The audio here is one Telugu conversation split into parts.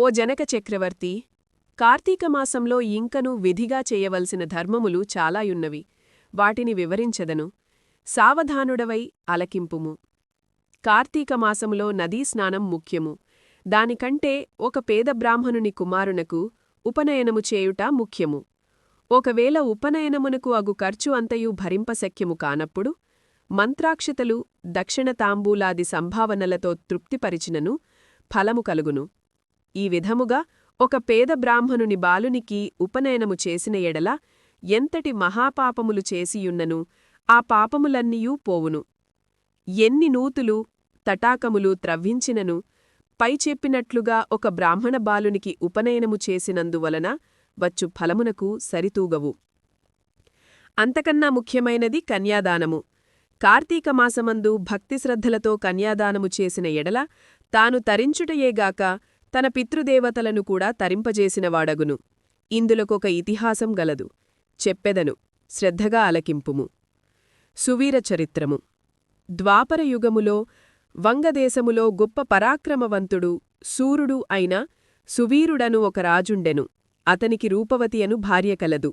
ఓ జనక చక్రవర్తి కార్తీకమాసంలో ఇంకను విధిగా చేయవలసిన ధర్మములు చాలాయున్నవి. వాటిని వివరించెదను. సావధానుడవై అలకింపుము. కార్తీకమాసములో నదీ స్నానం ముఖ్యము. దానికంటే ఒక పేద బ్రాహ్మణుని కుమారునకు ఉపనయనము చేయుట ముఖ్యము. ఒకవేళ ఉపనయనమునకు అగు ఖర్చు అంతయు భరింపశక్యము కానప్పుడు మంత్రాక్షతలు దక్షిణ తాంబూలాది సంభావనలతో తృప్తిపరిచినను ఫలము కలుగును. ఈ విధముగా ఒక పేద బ్రాహ్మణుని బాలునికి ఉపనయనము చేసిన ఎడల ఎంతటి మహాపాపములు చేసియున్నను ఆ పాపములన్నీయూ పోవును. ఎన్ని నూతులు తటాకములు త్రవ్వించినను పై చెప్పినట్లుగా ఒక బ్రాహ్మణ బాలునికి ఉపనయనము చేసినందువలన వచ్చు ఫలమునకు సరితూగవు. అంతకన్నా ముఖ్యమైనది కన్యాదానము. కార్తీకమాసమందు భక్తిశ్రద్ధలతో కన్యాదానము చేసిన ఎడల తాను తరించుటయేగాక తన పితృదేవతలను కూడా తరింపజేసినవాడగును ఇందులకొక ఇతిహాసం గలదు. చెప్పెదను. శ్రద్ధగా అలకింపుము సువీర చరిత్రము. ద్వాపరయుగములో వంగదేశములో గొప్ప పరాక్రమవంతుడు సూరుడు అయిన సువీరుడను ఒక రాజుండెను. అతనికి రూపవతి అను భార్య కలదు.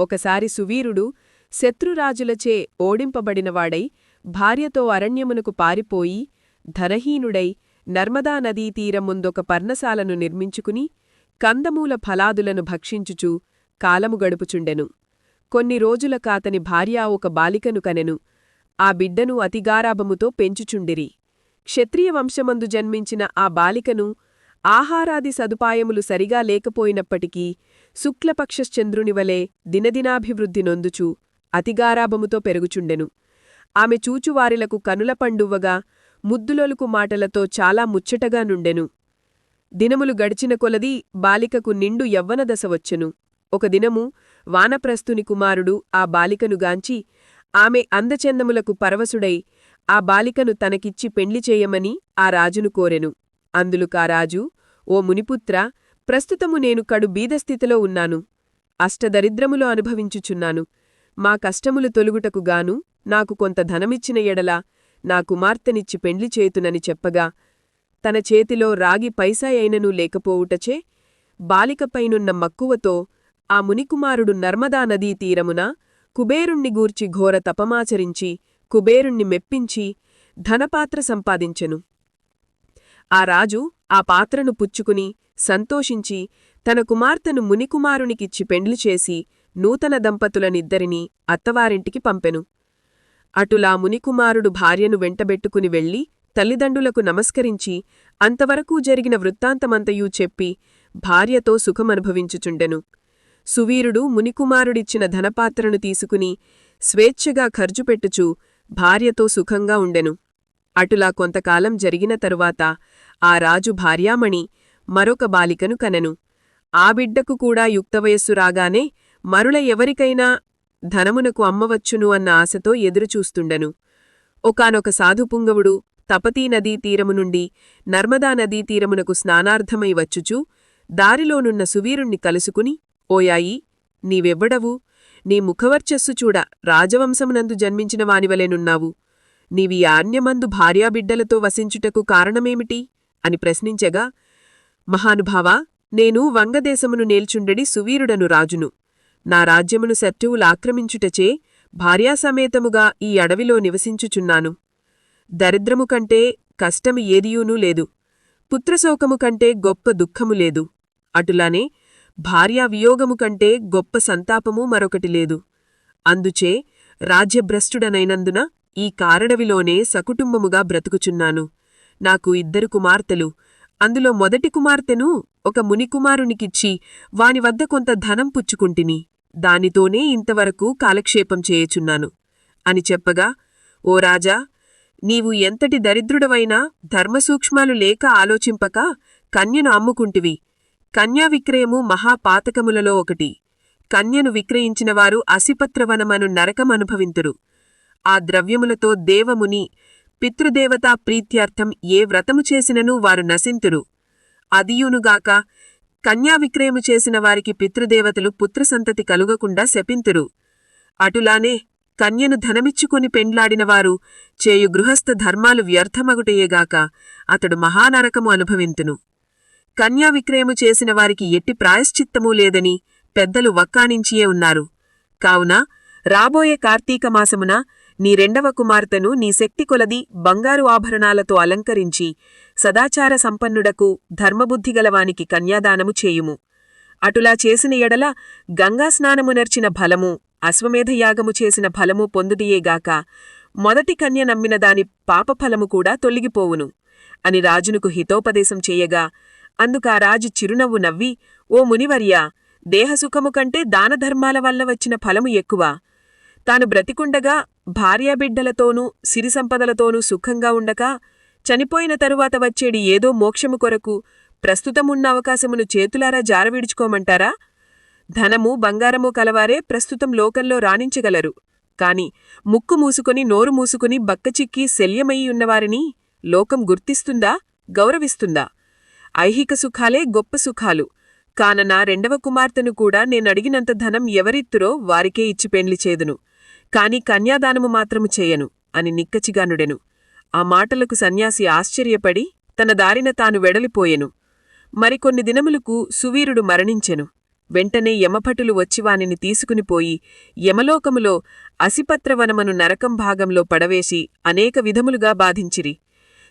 ఒకసారి సువీరుడు శత్రురాజులచే ఓడింపబడినవాడై భార్యతో అరణ్యమునకు పారిపోయి ధనహీనుడై నర్మదా నదీ తీరం ముందొక పర్ణశాలను నిర్మించుకుని కందమూల ఫలాదులను భక్షించుచూ కాలము గడుపుచుండెను. కొన్ని రోజుల కాతని భార్య ఒక బాలికను కనెను. ఆ బిడ్డను అతిగారాభముతో పెంచుచుండిరి. క్షత్రియ వంశమందు జన్మించిన ఆ బాలికను ఆహారాది సదుపాయములు సరిగా లేకపోయినప్పటికీ శుక్లపక్షశ్చంద్రునివలే దినదినాభివృద్ధి నొందుచూ అతిగారాభముతో పెరుగుచుండెను. ఆమె చూచువారిలకు కనుల పండువ్వగా ముద్దులొలుకు మాటలతో చాలా ముచ్చటగా నుండెను. దినములు గడిచిన కొలది బాలికకు నిండు యవ్వనదశ వచ్చెను. ఒక దినము వానప్రస్తుని కుమారుడు ఆ బాలికనుగాంచి ఆమె అందచందములకు పరవశుడై ఆ బాలికను తనకిచ్చి పెండ్లి చేయమని ఆ రాజును కోరెను. అందులుకా రాజు ఓ మునిపుత్ర ప్రస్తుతము నేను కడు బీదస్థితిలో ఉన్నాను. అష్టదరిద్రములో అనుభవించుచున్నాను. మా కష్టములు తొలుగుటకుగాను నాకు కొంత ధనమిచ్చిన ఎడలా నా కుమార్తెనిచ్చి పెండ్లి చేతునని చెప్పగా తన చేతిలో రాగి పైసా అయిననూ లేకపోవుటచే బాలికపైనున్న మక్కువతో ఆ మునికుమారుడు నర్మదా నదీ తీరమున కుబేరుణ్ణి గూర్చి ఘోర తపమాచరించి కుబేరుణ్ణి మెప్పించి ధనపాత్ర సంపాదించెను. ఆ రాజు ఆ పాత్రను పుచ్చుకుని సంతోషించి తన కుమార్తెను మునికుమారునికిచ్చి పెండ్లి చేసి నూతన దంపతులనిద్దరినీ అత్తవారింటికి పంపెను. అటులా మునికుమారుడు భార్యను వెంటబెట్టుకుని వెళ్ళి తల్లిదండ్రులకు నమస్కరించి అంతవరకూ జరిగిన వృత్తాంతమంతయూ చెప్పి భార్యతో సుఖమనుభవించుచుండెను. సువీరుడు మునికుమారుడిచ్చిన ధనపాత్రను తీసుకుని స్వేచ్ఛగా ఖర్చుపెట్టుచూ భార్యతో సుఖంగా ఉండెను. అటులా కొంతకాలం జరిగిన తరువాత ఆ రాజు భార్యామణి మరొక బాలికను కనెను. ఆ బిడ్డకు కూడా యుక్తవయస్సు రాగానే మరుల ఎవరికైనా ధనమునకు అమ్మవచ్చును అన్న ఆశతో ఎదురుచూస్తుండెను. ఒకనొక సాధుపుంగవుడు తపతీ నదీ తీరము నుండి నర్మదా నదీ తీరమునకు స్నానార్థమై వచ్చుచూ దారిలోనున్న సువీరుణ్ణి కలుసుకుని ఓయాయి నీవెవ్వడవు? నీ ముఖవర్చస్సు చూడ రాజవంశమునందు జన్మించిన వానివలేనున్నావు నీవి ఆన్యమందు భార్యాబిడ్డలతో వసించుటకు కారణమేమిటి అని ప్రశ్నించగా మహానుభావా నేను వంగదేశమును నేల్చుండెడి సువీరుడను రాజును. నా రాజ్యమును శత్రువులాక్రమించుటచే భార్యాసమేతముగా ఈ అడవిలో నివసించుచున్నాను. దరిద్రము కంటే కష్టము ఏదియూనూ లేదు. పుత్రశోకము కంటే గొప్ప దుఃఖము లేదు. అటులానే భార్యావియోగము కంటే గొప్ప సంతాపము మరొకటి లేదు. అందుచే రాజ్యభ్రష్టుడనైనందున ఈ కారడవిలోనే సకుటుంబముగా బ్రతుకుచున్నాను. నాకు ఇద్దరు కుమార్తెలు. అందులో మొదటి కుమార్తెను ఒక మునికుమారునికిచ్చి వాని వద్ద కొంత ధనం పుచ్చుకుంటిని. దానితోనే ఇంతవరకు కాలక్షేపం చేయుచున్నాను. అని చెప్పగా ఓ రాజా నీవు ఎంతటి దరిద్రుడవైనా ధర్మసూక్ష్మాలు లేక ఆలోచింపక కన్యను అమ్ముకుంటివి. కన్యా విక్రయము మహాపాతకములలో ఒకటి. కన్యను విక్రయించినవారు అసిపత్రవనమను నరకమనుభవింతురు ఆ ద్రవ్యములతో దేవముని పితృదేవతా ప్రీత్యర్థం ఏ వ్రతము చేసిననూ వారు నశింతురు. అదియునుగాక కన్యా విక్రయము చేసిన వారికి పితృదేవతలు పుత్రసంతతి కలుగకుండా శపింతురు. అటులానే కన్యను ధనమిచ్చుకుని పెండ్లాడినవారు చేయు గృహస్థ ధర్మాలు వ్యర్థమగుటయేగాక అతడు మహానరకము అనుభవింతును. కన్యా విక్రయము చేసిన వారికి ఎట్టి ప్రాయశ్చిత్తమూ లేదని పెద్దలు వక్కానించియే ఉన్నారు. కావున రాబోయే కార్తీక మాసమున నీ రెండవ కుమార్తెను నీ శక్తి కొలది బంగారు ఆభరణాలతో అలంకరించి సదాచార సంపన్నుడకు ధర్మబుద్ధిగలవానికి కన్యాదానము చేయుము. అటులా చేసిన ఎడల గంగాస్నానము నర్చిన ఫలము అశ్వమేధయాగము చేసిన ఫలము పొందుదియేగాక మొదటి కన్య నమ్మిన దాని పాపఫలము కూడా తొలగిపోవును. అని రాజునుకు హితోపదేశం చెయ్యగా అందుకా రాజు చిరునవ్వు నవ్వి ఓ మునివర్యా దేహసుఖము కంటే దానధర్మాల వల్ల వచ్చిన ఫలము ఎక్కువ. తాను బ్రతికుండగా భార్యాబిడ్డలతోనూ సిరిసంపదలతోనూ సుఖంగా ఉండక చనిపోయిన తరువాత వచ్చేడి ఏదో మోక్షము కొరకు ప్రస్తుతమున్న అవకాశమును చేతులారా జారవిడుచుకోమంటారా? ధనము బంగారము కలవారే ప్రస్తుతం లోకంలో రాణించగలరు. కాని ముక్కు మూసుకుని నోరు మూసుకుని బక్కచిక్కి శల్యమయ్యి ఉన్నవారిని లోకం గుర్తిస్తుందా? గౌరవిస్తుందా? ఐహిక సుఖాలే గొప్ప సుఖాలు. కాన నా రెండవ కుమార్తెను కూడా నేనడిగినంత ధనం ఎవరిత్తురో వారికే ఇచ్చి పెండ్లి చేదును. కాని కన్యాదానము మాత్రము చేయను అని నిక్కచిగానుడెను. ఆ మాటలకు సన్యాసి ఆశ్చర్యపడి తన దారిన తాను వెడలిపోయెను. మరికొన్ని దినములకు సువీరుడు మరణించెను. వెంటనే యమభటులు వచ్చి వానిని తీసుకునిపోయి యమలోకములో అసిపత్రవనమను నరకం భాగంలో పడవేసి అనేక విధములుగా బాధించిరి.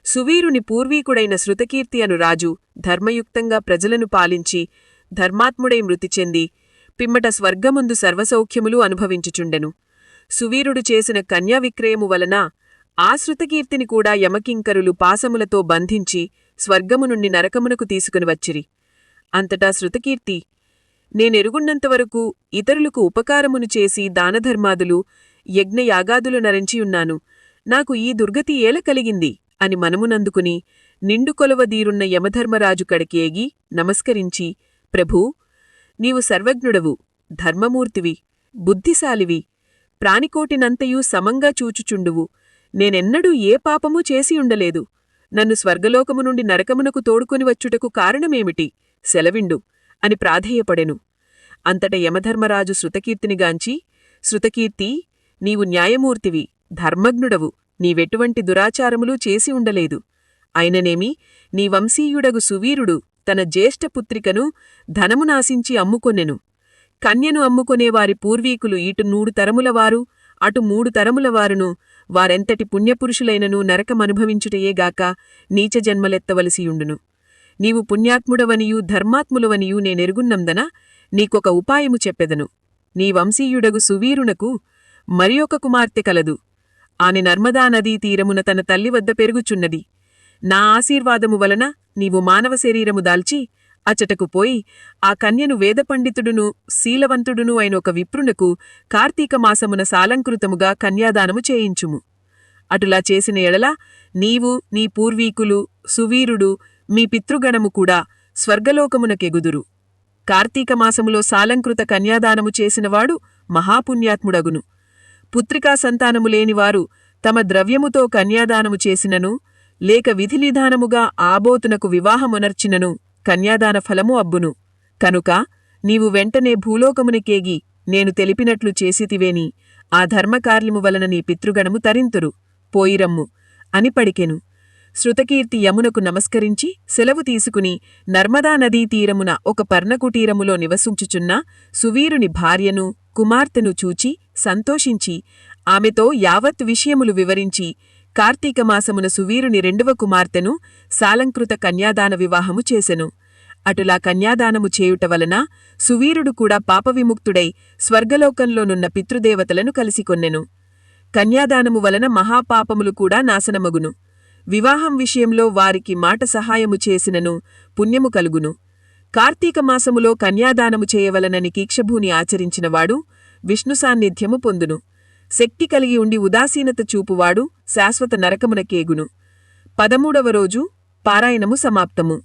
సువీరుని పూర్వీకుడైన శృతకీర్తి అను రాజు ధర్మయుక్తంగా ప్రజలను పాలించి ధర్మాత్ముడై మృతి చెంది పిమ్మట స్వర్గముందు సర్వసౌఖ్యములు అనుభవించుచుండెను. సువీరుడు చేసిన కన్యా విక్రయము వలన ఆ శృతకీర్తిని కూడా యమకింకరులు పాసములతో బంధించి స్వర్గము నుండి నరకమునకు తీసుకుని వచ్చిరి. అంతటా శృతకీర్తి నేనెరుగున్నంతవరకు ఇతరులకు ఉపకారమును చేసి దానధర్మాదులు యజ్ఞయాగాదులు నరించియున్నాను నాకు ఈ దుర్గతి ఏల కలిగింది? అని మనమునందుకుని నిండు కొలవదీరున్న యమధర్మరాజు కడికి ఏగి నమస్కరించి ప్రభూ నీవు సర్వజ్ఞుడవు ధర్మమూర్తివి బుద్ధిశాలివి ప్రాణికోటినంతయూ సమంగా చూచుచుండువు. నేనెన్నడూ ఏ పాపమూ చేసియుండలేదు నన్ను స్వర్గలోకము నుండి నరకమునకు తోడుకొని వచ్చుటకు కారణమేమిటి? సెలవిండు. అని ప్రాధేయపడెను. అంతట యమధర్మరాజు శృతకీర్తినిగాంచి శృతకీర్తి నీవు న్యాయమూర్తివి ధర్మజ్ఞుడవు నీవెటువంటి దురాచారములూ చేసి ఉండలేదు. అయిననేమి నీ వంశీయుడగు సువీరుడు తన జ్యేష్ఠపుత్రికను ధనమునాశించి అమ్ముకొనెను. కన్యను అమ్ముకొనేవారి పూర్వీకులు ఇటు నూడు తరములవారు అటు మూడు తరములవారును వారెంతటి పుణ్యపురుషులైనను నరకమనుభవించుటయేగాక నీచ జన్మలెత్తవలసియుండును. నీవు పుణ్యాత్ముడవనియూ ధర్మాత్ములవనియూ నేనెరుగున్నందన నీకొక ఉపాయము చెప్పెదను. నీ వంశీయుడగు సువీరునకు మరి ఒక కుమార్తె కలదు. ఆమె నర్మదా నదీ తీరమున తన తల్లి వద్ద పెరుగుచున్నది. నా ఆశీర్వాదము వలన నీవు మానవ శరీరము దాల్చి అచటకు పోయి ఆ కన్యను వేదపండితుడును శీలవంతుడును అయిన ఒక విప్రునకు కార్తీక మాసమున సాలంకృతముగా కన్యాదానము చేయించుము. అటులా చేసిన ఎడల నీవు నీ పూర్వీకులు సువీరుడు మీ పితృగణము కూడా స్వర్గలోకమునకెగుదురు. కార్తీక మాసములో సాలంకృత కన్యాదానము చేసినవాడు మహాపుణ్యాత్ముడగును. పుత్రికా సంతానము లేనివారు తమ ద్రవ్యముతో కన్యాదానము చేసినను లేక విధినిధానముగా ఆబోతునకు వివాహమునర్చినను కన్యాదాన ఫలము అబ్బును. కనుక నీవు వెంటనే భూలోకమునికేగి నేను తెలిపినట్లు చేసితివేని ఆ ధర్మకార్యము వలన నీ పితృగణము తరింతురు. పోయిరమ్ము. అని పడికెను. శృతకీర్తి యమునకు నమస్కరించి సెలవు తీసుకుని నర్మదా నదీ తీరమున ఒక పర్ణకుటీరములో నివసించుచున్న సువీరుని భార్యను కుమార్తెను చూచి సంతోషించి ఆమెతో యావత్ విషయములు వివరించి కార్తీకమాసమున సువీరుని రెండవ కుమార్తెను సాలంకృత కన్యాదాన వివాహము చేసెను. అటులా కన్యాదానము చేయుట వలన సువీరుడు కూడా పాపవిముక్తుడై స్వర్గలోకంలోనున్న పితృదేవతలను కలిసికొన్నెను. కన్యాదానము వలన మహాపాపములు కూడా నాశనమగును. వివాహం విషయంలో వారికి మాట సహాయము చేసినను పుణ్యము కలుగును. కార్తీక మాసములో కన్యాదానము చేయవలనని కీక్షభూని ఆచరించినవాడు విష్ణు సాన్నిధ్యము పొందును. శక్తి కలిగి ఉండి ఉదాసీనత చూపువాడు శాశ్వత నరకమునకేగును. పదమూడవ రోజు పారాయణము సమాప్తము.